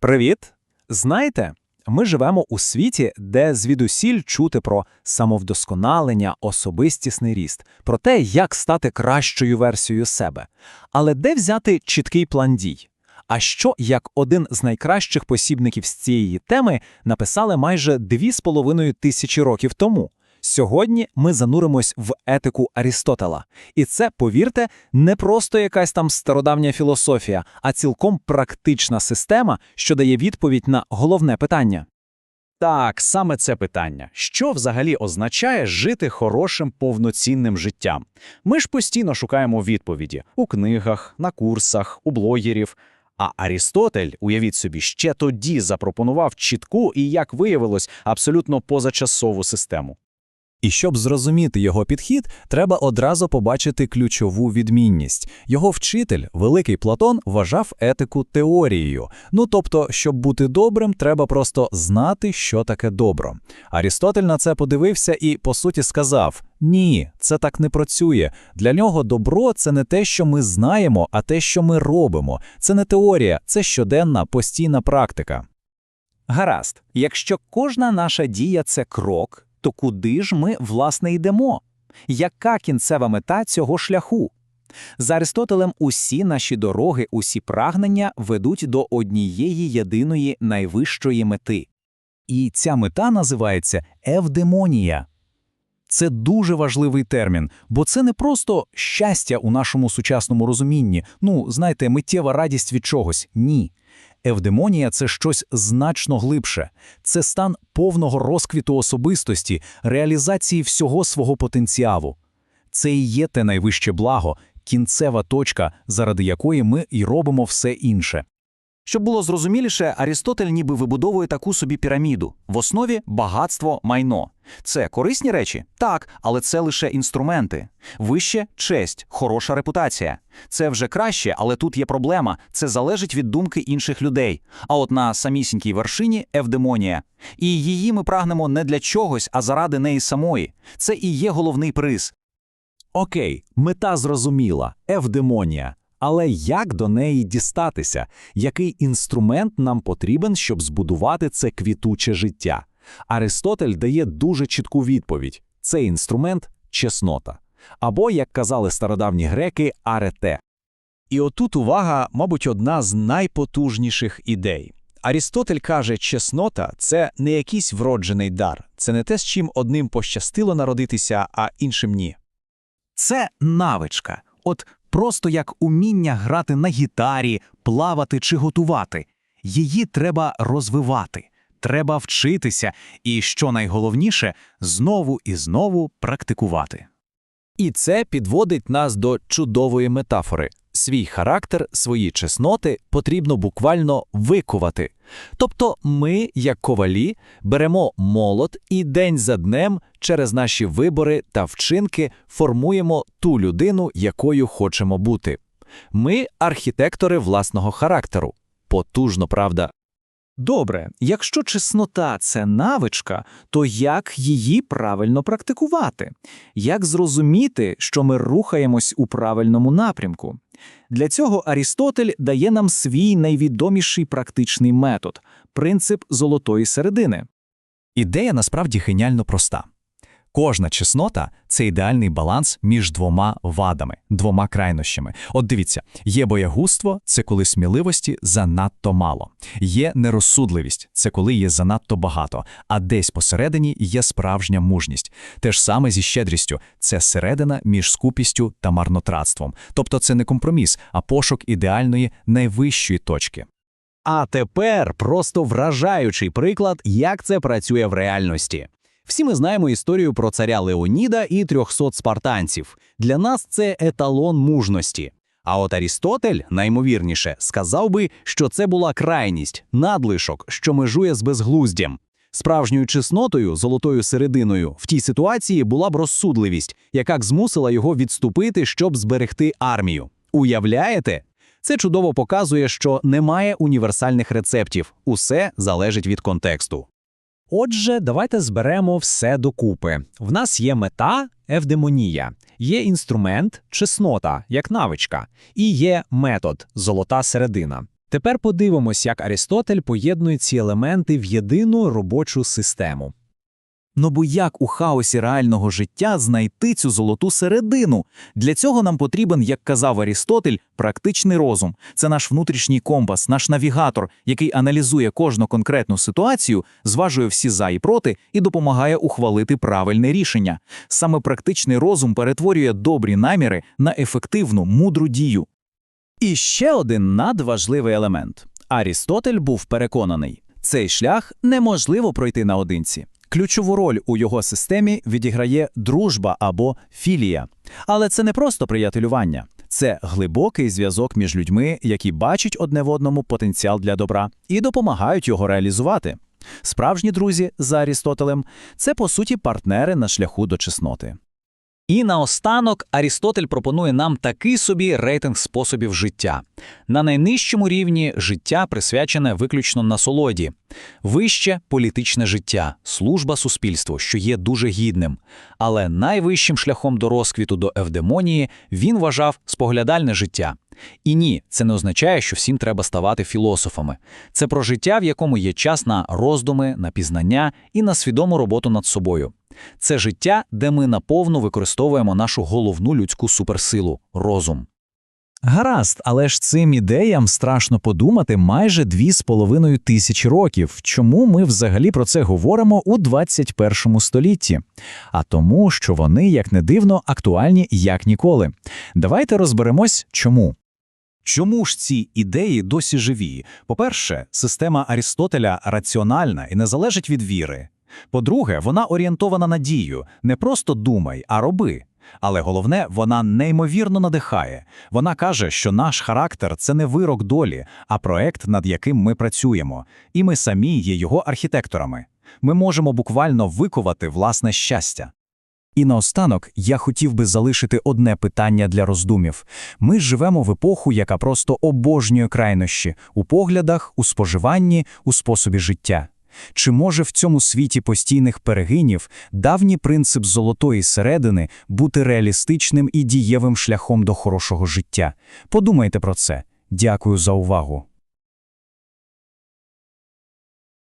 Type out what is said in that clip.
Привіт! Знаєте, ми живемо у світі, де звідусіль чути про самовдосконалення, особистісний ріст, про те, як стати кращою версією себе. Але де взяти чіткий план дій? А що, як один з найкращих посібників з цієї теми написали майже дві з половиною тисячі років тому? Сьогодні ми зануримось в етику Арістотела. І це, повірте, не просто якась там стародавня філософія, а цілком практична система, що дає відповідь на головне питання. Так, саме це питання. Що взагалі означає жити хорошим повноцінним життям? Ми ж постійно шукаємо відповіді у книгах, на курсах, у блогерів. А Арістотель, уявіть собі, ще тоді запропонував чітку і, як виявилось, абсолютно позачасову систему. І щоб зрозуміти його підхід, треба одразу побачити ключову відмінність. Його вчитель, великий Платон, вважав етику теорією. Ну тобто, щоб бути добрим, треба просто знати, що таке добро. Арістотель на це подивився і, по суті, сказав: ні, це так не працює. Для нього добро це не те, що ми знаємо, а те, що ми робимо. Це не теорія, це щоденна постійна практика. Гаразд, якщо кожна наша дія це крок, то куди ж ми, власне, йдемо? Яка кінцева мета цього шляху? За Аристотелем усі наші дороги, усі прагнення ведуть до однієї єдиної найвищої мети. І ця мета називається евдемонія. Це дуже важливий термін, бо це не просто щастя у нашому сучасному розумінні, ну, знаєте, миттєва радість від чогось. Ні. Евдемонія це щось значно глибше. Це стан повного розквіту особистості, реалізації всього свого потенціалу. Це і є те найвище благо, кінцева точка, заради якої ми і робимо все інше. Щоб було зрозуміліше, Арістотель ніби вибудовує таку собі піраміду. В основі багатство, майно. Це корисні речі? Так, але це лише інструменти. Вище честь, хороша репутація. Це вже краще, але тут є проблема. Це залежить від думки інших людей. А от на самісінькій вершині евдемонія. І її ми прагнемо не для чогось, а заради неї самої. Це і є головний приз. Окей, мета зрозуміла евдемонія. Але як до неї дістатися? Який інструмент нам потрібен, щоб збудувати це квітуче життя? Аристотель дає дуже чітку відповідь: цей інструмент чеснота. Або, як казали стародавні греки, арете. І отут увага, мабуть, одна з найпотужніших ідей. Арістотель каже, чеснота це не якийсь вроджений дар, це не те, з чим одним пощастило народитися, а іншим ні. Це навичка. От просто як уміння грати на гітарі, плавати чи готувати. Її треба розвивати, треба вчитися і, що найголовніше, знову і знову практикувати. І це підводить нас до чудової метафори. Свій характер, свої чесноти потрібно буквально викувати. Тобто ми, як ковалі, беремо молот і день за днем через наші вибори та вчинки формуємо ту людину, якою хочемо бути. Ми архітектори власного характеру. Потужно, правда? Добре, якщо чеснота це навичка, то як її правильно практикувати? Як зрозуміти, що ми рухаємось у правильному напрямку? Для цього Арістотель дає нам свій найвідоміший практичний метод принцип золотої середини. Ідея насправді геніально проста. Кожна чеснота це ідеальний баланс між двома вадами, двома крайнощами. От дивіться, є боягузтво це коли сміливості занадто мало, є нерозсудливість це коли є занадто багато, а десь посередині є справжня мужність. Те ж саме зі щедрістю це середина між скупістю та марнотратством. Тобто це не компроміс, а пошук ідеальної найвищої точки. А тепер просто вражаючий приклад, як це працює в реальності. Всі ми знаємо історію про царя Леоніда і 300 спартанців. Для нас це еталон мужності. А от Арістотель, наймовірніше, сказав би, що це була крайність, надлишок, що межує з безглуздям. Справжньою чеснотою, золотою серединою, в тій ситуації була б розсудливість, яка змусила його відступити, щоб зберегти армію. Уявляєте? Це чудово показує, що немає універсальних рецептів, усе залежить від контексту. Отже, давайте зберемо все докупи. В нас є мета евдемонія, є інструмент чеснота, як навичка, і є метод золота середина. Тепер подивимось, як Арістотель поєднує ці елементи в єдину робочу систему. Ну бо як у хаосі реального життя знайти цю золоту середину? Для цього нам потрібен, як казав Арістотель, практичний розум. Це наш внутрішній компас, наш навігатор, який аналізує кожну конкретну ситуацію, зважує всі за і проти і допомагає ухвалити правильне рішення. Саме практичний розум перетворює добрі наміри на ефективну, мудру дію. І ще один надважливий елемент. Арістотель був переконаний, цей шлях неможливо пройти наодинці. Ключову роль у його системі відіграє дружба або філія. Але це не просто приятелювання. Це глибокий зв'язок між людьми, які бачать одне в одному потенціал для добра і допомагають його реалізувати. Справжні друзі, за Арістотелем, це по суті партнери на шляху до чесноти. І наостанок Арістотель пропонує нам такий собі рейтинг способів життя. На найнижчому рівні життя присвячене виключно насолоді, вище політичне життя, служба суспільству, що є дуже гідним. Але найвищим шляхом до розквіту до евдемонії він вважав споглядальне життя. І ні, це не означає, що всім треба ставати філософами. Це про життя, в якому є час на роздуми, на пізнання і на свідому роботу над собою. Це життя, де ми наповну використовуємо нашу головну людську суперсилу розум. Гаразд, але ж цим ідеям страшно подумати майже дві з половиною тисячі років. Чому ми взагалі про це говоримо у 21 столітті? А тому, що вони, як не дивно, актуальні як ніколи. Давайте розберемось, чому. Чому ж ці ідеї досі живі? По-перше, система Арістотеля раціональна і не залежить від віри. По-друге, вона орієнтована на дію. Не просто думай, а роби. Але головне, вона неймовірно надихає. Вона каже, що наш характер це не вирок долі, а проект, над яким ми працюємо, і ми самі є його архітекторами. Ми можемо буквально викувати власне щастя. І наостанок я хотів би залишити одне питання для роздумів. Ми живемо в епоху, яка просто обожнює крайнощі у поглядах, у споживанні, у способі життя. Чи може в цьому світі постійних перегинів давній принцип золотої середини бути реалістичним і дієвим шляхом до хорошого життя? Подумайте про це. Дякую за увагу.